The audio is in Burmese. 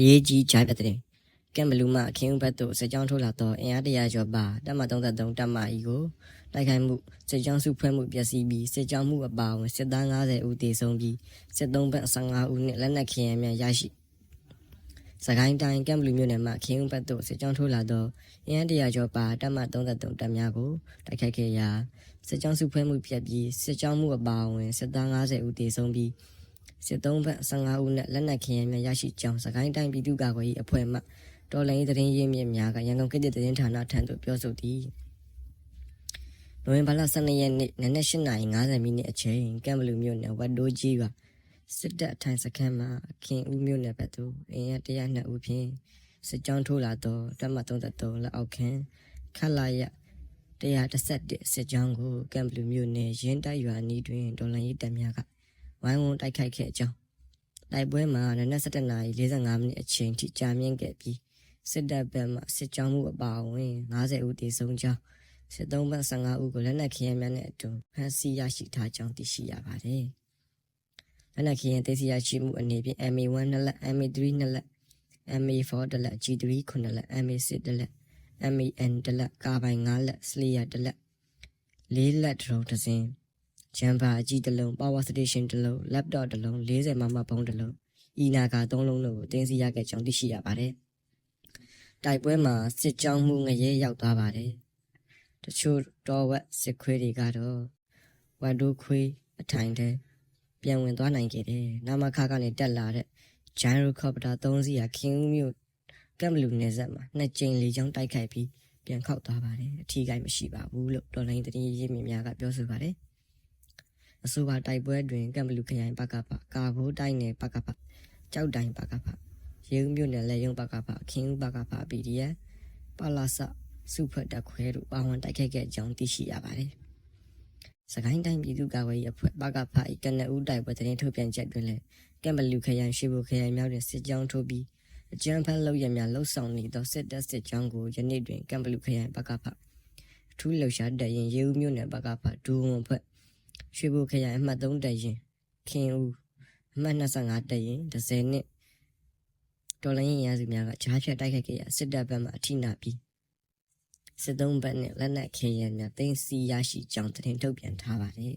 အရေးကြီးကြားပြတဲ့ကမ်ဘလူးမှအခင်းဦးဘက်သို့စစ်ကြောင်းထိုးလာသောအင်အားတရာကျော်ပါတပ်မ33တပ်မအီကိုတိုက်ခိုက်မှုစစ်ကြောင်းစုဖွဲ့မှုပျက်စီးပြီးစစ်ကြောင်းမှုအပါအဝင်စစ်သား90ဦးသေဆုံးပြီးစစ်သုံးဘက်15ဦးနှင့်လက်နက်ခဲယမ်းများရရှိစကိုင်းတိုင်းကမ်ဘလူးမြို့နယ်မှအခင်းဦးဘက်သို့စစ်ကြောင်းထိုးလာသောအင်အားတရာကျော်ပါတပ်မ33တပ်များကိုတိုက်ခိုက်ခဲ့ရာစစ်ကြောင်းစုဖွဲ့မှုပြက်ပြီးစစ်ကြောင်းမှုအပါအဝင်စစ်သား90ဦးသေဆုံးပြီး စစ်သုံးဘက်15ဦးနဲ့လက်နက်ခဲယမ်းများရရှိကြောင်းစကိုင်းတိုင်းပြည်သူ့ကာကွယ်ရေးအဖွဲ့မှတော်လိုင်းသတင်းရင်းမြစ်များကရန်ကုန်ကိစ္စသတင်းဌာနထံသို့ပြောဆိုသည်နိုဝင်ဘာလ12ရက်နေ့နနက်8:50မိနစ်အချိန်ကမ်ဘလူမြို့နယ်ဝတ်တိုးကြီးကစစ်တပ်အထိုင်စခန်းမှာခင်ဦးမြို့နယ်ဘက်သို့အင်အား102ဦးဖြင့်စစ်ကြောင်းထိုးလာသောတပ်မ33လက်အောက်ခံခလာရ111စစ်ကြောင်းကိုကမ်ဘလူမြို့နယ်ရင်းတိုက်ရွာနီးတွင်တော်လိုင်းရေးတပ်များက ဝိုင်းဝန်းတိုက်ခိုက်ခဲ့အကြောင်းတိုက်ပွဲမှာနနက်7:45မိနစ်အချိန်ထိကြာမြင့်ခဲ့ပြီးစစ်တပ်ဘက်မှစစ်ကြောင်းမှုအပါအဝင်90ဦးတေဆုံးကြောင်းစစ်သုံးဘက်15ဦးကိုလက်နက်ခဲယမ်းများနဲ့အတူဖမ်းဆီးရရှိထားကြောင်းသိရှိရပါတယ်။လက်နက်ခဲယမ်းသိသိရရှိမှုအနေဖြင့် MA1 နှစ်လက် MA3 နှစ်လက် MA4 တစ်လက် G3 ခုနှစ်လက် MA6 တစ်လက် MAN တစ်လက်ကာပိုင်9လက်စလီယာတစ်လက်လေးလက်ဒရုန်းတစ်စင်း ဂျမ်ဘာအကြီးတစ်လုံး power station တစ်လုံး laptop တစ်လုံး40မမဖုန်းတစ်လုံးအီနာကာ3လုံးတို့ကိုတင်စီရခဲ့ကြောင်းသိရှိရပါတယ်။တိုက်ပွဲမှာစစ်ကြောင်းမှုငရဲရောက်သွားပါတယ်။တချို့တော်ဝက်စစ်ခွေးတွေကတော့ဝတ်ဒိုခွေးအထိုင်တဲ့ပြန်ဝင်သွားနိုင်ခဲ့တယ်။နာမခါကနေတက်လာတဲ့ gyrocopter 3စီးဟာခင်းဦးမြို့ကမ်ဘလူနယ်စပ်မှာနှစ်ကြိမ်လေကြောင်းတိုက်ခိုက်ပြီးပြန်ခောက်သွားပါတယ်။အထီးကိုင်းမရှိပါဘူးလို့တော်လိုင်းသတင်းရင်းမြစ်များကပြောဆိုပါတယ်။ အဆိုပါတိုက်ပွဲတွင်ကံဘလူခရိုင်ပကပကာဘိုးတိုင်းနယ်ပကပကြောက်တိုင်ပကပရေဦးမြို့နယ်လက်ယုံပကပခင်းဦးပကပ PDF ပလာစစုဖတ်တက်ခွဲတို့ပါဝင်တိုက်ခိုက်ခဲ့ကြောင်းသိရှိရပါတယ်။စကိုင်းတိုင်းပြည်သူ့ကာကွယ်ရေးအဖွဲ့ပကပ၏ကနဦးတိုက်ပွဲသတင်းထုတ်ပြန်ချက်တွင်လည်းကံဘလူခရိုင်ရှိဘိုခရိုင်မြောက်တွင်စစ်ကြောင်းထိုးပြီးအကြမ်းဖက်လုပ်ရများလှုပ်ဆောင်နေသောစစ်တပ်စစ်ကြောင်းကိုယနေ့တွင်ကံဘလူခရိုင်ပကပအထူးလှုပ်ရှားတပ်ရင်ရေဦးမြို့နယ်ပကပဒူဝန်ဖွဲ့ ရွှေဘိုခရိုင်အမှတ်3တက်ရင်ခင်ဦးအမှတ်25တက်ရင်30နှစ်တော်လိုင်းရင်ရစုများကဂျားဖြတ်တိုက်ခိုက်ခဲ့ရစစ်တပ်ဘက်မှအထိနာပြီးစစ်သုံးဘက်နဲ့လက်နက်ခဲယမ်းများတင်စီရရှိကြောင်းတင်ထုတ်ပြန်ထားပါတယ်